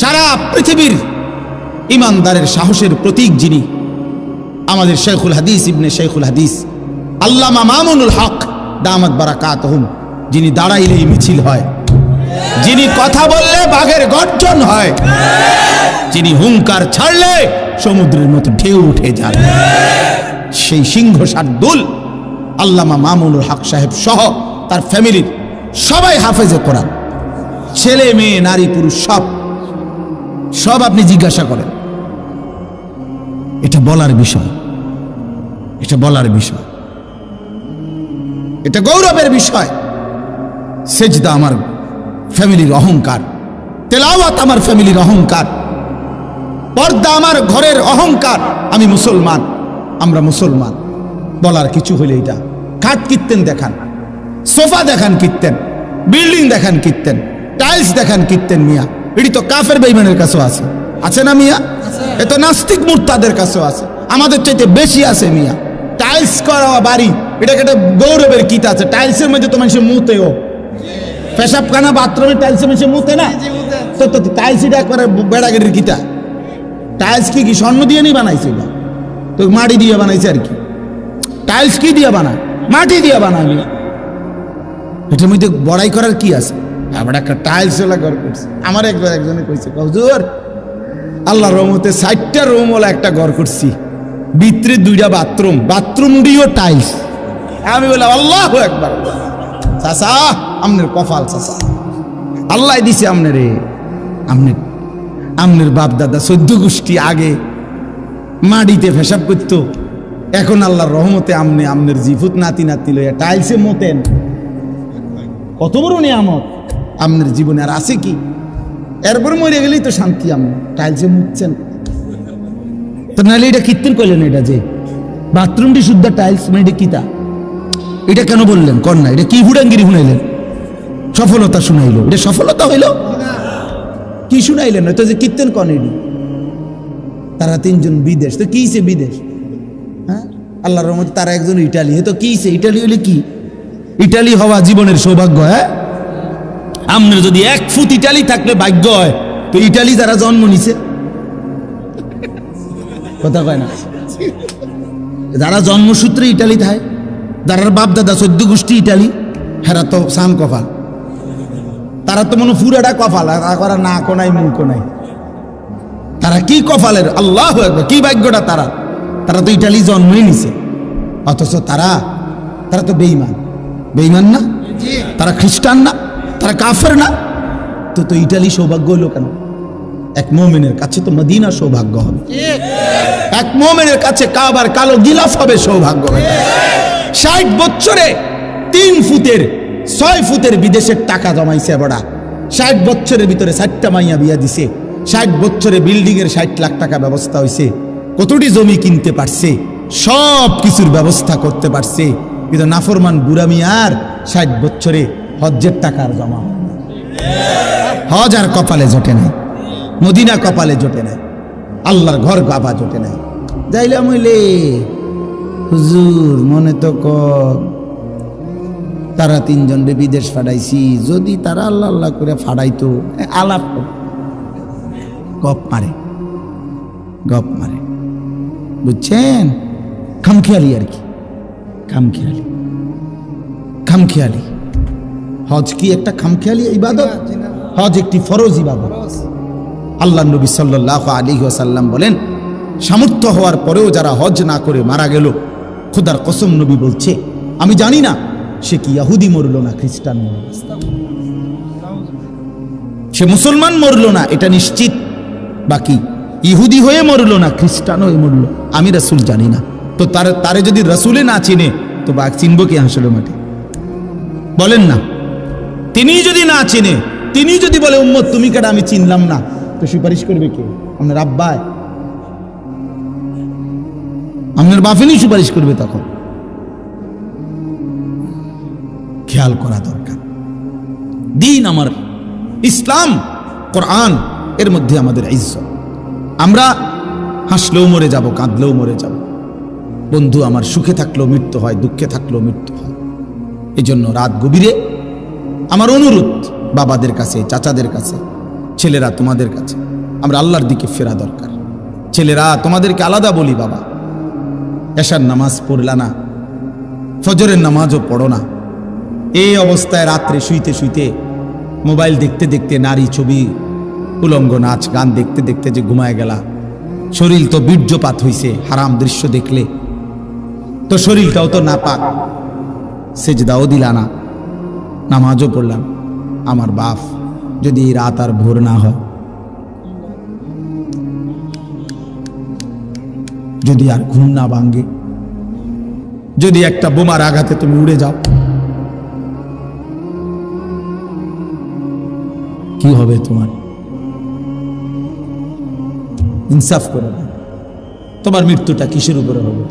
সারা পৃথিবীর ইমানদারের সাহসের প্রতীক যিনি আমাদের শেখুল হাদিস ইবনে শেখুল হাদিস, আল্লামা মামুনুল হক দামাত বারাকাত যিনি দাঁড়াইলেই মিছিল হয়, যিনি কথা বললে বাঘের গর্জন হয়, যিনি হুঙ্কার ছাড়লে সমুদ্রের মতো ঢেউ উঠে যান সেই সিংহ শার্দুল আল্লামা মামুনুল হক সাহেব সহ তার ফ্যামিলির সবাই হাফেজে কোরআন। ছেলে, মেয়ে, নারী, পুরুষ সব সব আপনি জিজ্ঞাসা করেন। এটা বলার বিষয়। এটা বলার বিষয়। এটা গৌরবের বিষয়। সেজদা আমার ফ্যামিলির অহংকার। তেলাওয়াত আমার ফ্যামিলির অহংকার। পর্দা আমার ঘরের অহংকার। আমি মুসলমান। আমরা মুসলমান। বলার কিছু হলে এটা। খাট কীর্তেন দেখান। সোফা দেখান কীর্তেন বিল্ডিং দেখান কীর্তেন টাইলস দেখান কীর্তেন মিয়া। এটি তো কাফের বেইমানের কাছেও আছে। আছে না মিয়া? এ তো নাস্তিক মূর্তাদের কাছেও আছে। আমাদের চাইতে বেশি আছে মিয়া। টাইলস করা বাড়ি। এটাকে একটা গৌরবের কিতা আছে। টাইলসের মধ্যে তো মানুষের মুতেও। পেশাবখানা বাথরুমে টাইলসের মধ্যে মুতে না? তো তো টাইলস এটা একবারে বেড়াগেটির কিতা টাইলস কি কি স্বর্ণ দিয়ে নি বানাইছে এটা? তো মাটি দিয়ে বানাইছে আর কি। টাইলস কি দিয়ে বানায়? মাটি দিয়ে বানায় মিয়া। এটার মধ্যে বড়াই করার কি আছে? আবার একটা টাইলস ওলা ঘর করছে। আমার একবার একজনে কইছে হুজুর, আল্লাহ রহমতে ষাটটা রুম ওলা একটা ঘর করছি। ভিতরে দুইটা বাথরুম বাথরুম দিয়েও টাইলস আমি বললাম, আল্লাহ একবার চাচা, আমনের কপাল, চাচা। আল্লাহ দিছে রে আমনের আমনের বাপ দাদা চোদ্দ গোষ্ঠী আগে মাটিতে ফেসাব করতো। এখন আল্লাহর রহমতে আমনে, আমনের জিফুত নাতি নাতি লইয়া টাইলসে মতেন। কত বড় নিয়ামত। আপনার জীবনে আর আছে কি? এরপর মরে গেলেই তো শান্তি আপনি টাইলসে মুছছেন। তো নাহলে এটা কীর্তন করলেন এটা যে? বাথরুমটি শুদ্ধ টাইলস মানে এটা কিতা এটা কেন বললেন? কর না, এটা কি হুডাঙ্গিরি শুনাইলেন? সফলতা শুনাইলো। এটা সফলতা হইল? কি শুনাইলেন? তো যে কীর্তন কনেনি তারা তিনজন বিদেশ। তো কিছে বিদেশ? হ্যাঁ? আল্লাহর রহমতে তারা একজন ইটালি। তো কিছে ইটালি হইলে কি? ইটালি হওয়া জীবনের সৌভাগ্য হ্যাঁ? আপনার যদি এক ফুট ইটালি থাকলে ভাগ্য হয়, তো ইটালি যারা জন্ম নিছে। কথা কয় না? যারা জন্মসূত্রে ইটালি থাকে যারা বাপ দাদা চোদ্দ গোষ্ঠী ইটালি, হেরা তো সান কপাল। তারা তো মনে ফুরাটা কপাল, আর না কোনাই মুখ কোনাই তারা কি কপালের? আল্লাহ কি ভাগ্যটা তারা? তারা তো ইটালি জন্মই নিছে। অথচ তারা তারা তো বেইমান বেইমান না? তারা খ্রিস্টান না? তারা কাফের না? তো তো ইটালি সৌভাগ্য হলো কেন? এক মোমেনের কাছে তো মদিনা সৌভাগ্য হবে। এক মোমেনের কাছে কাবার কালো গিলাফ হবে সৌভাগ্য হবে। ষাট বছরে তিন ফুটের, ছয় ফুটের বিদেশের টাকা জমাইছে বড়া। ষাট বছরের ভিতরে ষাটটা মাইয়া বিয়া দিছে। ষাট বছরে বিল্ডিং এর ষাট লাখ টাকা ব্যবস্থা হয়েছে কতটি জমি কিনতে পারছে? সব কিছুর ব্যবস্থা করতে পারছে। কিন্তু নাফরমান বুড়া আর ষাট বছরে হজ্জের টাকার জমা। হজ আর কপালে জোটে নাই। মদিনা কপালে জোটে নাই। আল্লাহর ঘর গাবা জোটে নাই। যাইলাম হইলে, হুজুর, মনে তো ক তারা তিনজন বিদেশ ফাটাইছি যদি তারা আল্লাহ আল্লাহ করে ফাটাইতো আলাপ। গপ মারে। গপ মারে। বুঝছেন? খামখেয়ালি আর কি। খামখেয়ালি। খামখেয়ালি। হজ কি একটা খামখেয়ালি ইবাদত? হজ একটি ফরজ ইবাদত। আল্লাহ নবী সাল্লাহ আলী ওয়াসাল্লাম বলেন, সামর্থ্য হওয়ার পরেও যারা হজ না করে মারা গেল, খুদার কসম নবী বলছে, আমি জানি না সে কি ইয়াহুদি মরল না খ্রিস্টান মরল। সে মুসলমান মরল না, এটা নিশ্চিত। বাকি, ইহুদি হয়ে মরল না, খ্রিস্টান হয়ে মরল, আমি রাসুল জানি না। তো তার তারে যদি রাসুলে না চিনে, তো বাঘ চিনব কি আসলে মাঠে? বলেন না। তিনি যদি না চিনে তিনি যদি বলে, উম্মত, তুমি কেটা আমি চিনলাম না? তো সুপারিশ করবে কে? আপনার আব্বায় আপনার বাফেনই সুপারিশ করবে তখন। খেয়াল করা দরকার। দিন আমার, ইসলাম, কোরআন, এর মধ্যে আমাদের ইজ্জত। আমরা হাসলেও মরে যাব, কাঁদলেও মরে যাব। বন্ধু, আমার সুখে থাকলেও মৃত্যু হয়, দুঃখে থাকলেও মৃত্যু হয়। এই জন্য রাত গভীরে আমার অনুরোধ বাবাদের কাছে, চাচাদের কাছে, ছেলেরা তোমাদের কাছে। আমরা আল্লাহর দিকে ফেরা দরকার। ছেলেরা, তোমাদেরকে আলাদা বলি বাবা। এশার নামাজ পড়লা না, ফজরের নামাজও পড়ো না। এই অবস্থায় রাত্রে শুইতে শুইতে মোবাইল দেখতে দেখতে নারী ছবি, উলঙ্গ নাচ, গান দেখতে দেখতে যে ঘুমায় গেলা। শরীর তো বীর্যপাত হইছে, হারাম দৃশ্য দেখলে। তো শরীরটাও তো না পাক সেজদাও দিলা না। নামাজও পড়লাম। আমার বাপ যদি রাত আর ভোর না হয়, যদি আর ঘুম না ভাঙ্গে যদি একটা বোমার আঘাতে তুমি উড়ে যাও, কি হবে তোমার? ইনসাফ করে তোমার মৃত্যুটা কিসের উপরে হবে?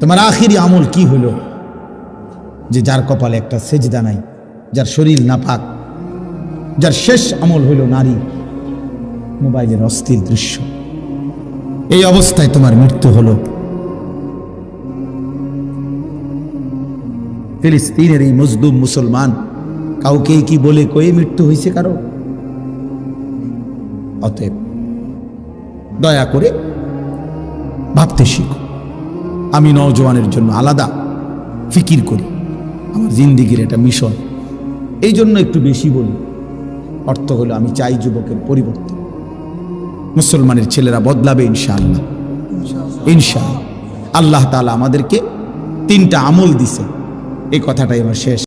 তোমার আখিরি আমল কি হলো? যে যার কপালে একটা সেজদা নাই, যার শরীর নাপাক, যার শেষ আমল হইল নারী, মোবাইলের অস্থির দৃশ্য। এই অবস্থায় তোমার মৃত্যু হলো। ফিলিস্তিনের এই মজলুম মুসলমান কাউকে কি বলে কয়ে মৃত্যু হয়েছে কারও? অতএব দয়া করে ভাবতে শিখো। আমি নওজওয়ানের জন্য আলাদা ফিকির করি। আমার জিন্দিগির এটা মিশন। এই জন্য একটু বেশি বলি। অর্থ হলো আমি চাই যুবকের পরিবর্তন মুসলমানের ছেলেরা বদলাবে ইনশাআল্লাহ। ইনশাআল্লাহ। আল্লাহ তালা আমাদেরকে তিনটা আমল দিছে। এই কথাটাই আমার শেষ।